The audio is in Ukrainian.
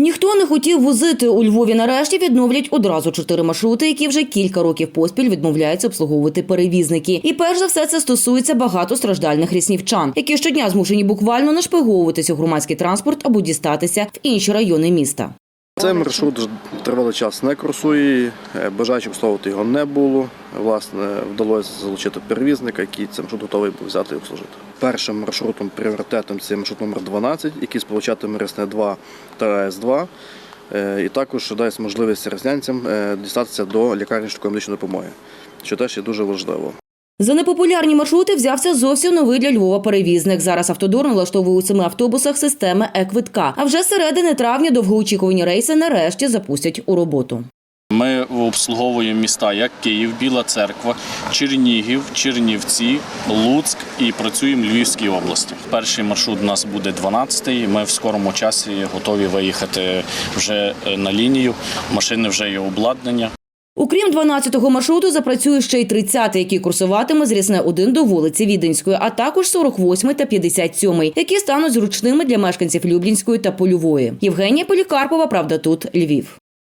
Ніхто не хотів возити у Львові. Нарешті відновлять одразу чотири маршрути, які вже кілька років поспіль відмовляються обслуговувати перевізники. І перш за все це стосується багатостраждальних ріснівчан, які щодня змушені буквально нашпиговуватись у громадський транспорт або дістатися в інші райони міста. Цей маршрут тривалий час не курсує, е, бажаючих обслуговувати його не було. Власне, вдалося залучити перевізника, який цей маршрут готовий був взяти і обслужити. Першим маршрутом пріоритетом це маршрут номер 12, який сполучатиме Ресне 2 та АЕС-2. Е, І також дасть можливість реснянцям е, дістатися до лікарні швидкої медичної допомоги, що теж є дуже важливо. За непопулярні маршрути взявся зовсім новий для Львова перевізник. Зараз автодор налаштовує у семи автобусах системи е-квитка. А вже з середини травня довгоочікувані рейси нарешті запустять у роботу. Ми обслуговуємо міста як Київ, Біла Церква, Чернігів, Чернівці, Луцьк і працюємо в Львівській області. Перший маршрут у нас буде 12-й. Ми в скорому часі готові виїхати вже на лінію. Машини вже є обладнання. Окрім 12-го маршруту, запрацює ще й 30-й, який курсуватиме з Рісне 1 до вулиці Віденської, а також 48-й та 57-й, які стануть зручними для мешканців Люблінської та Польової. Євгенія Полікарпова, правда, тут Львів.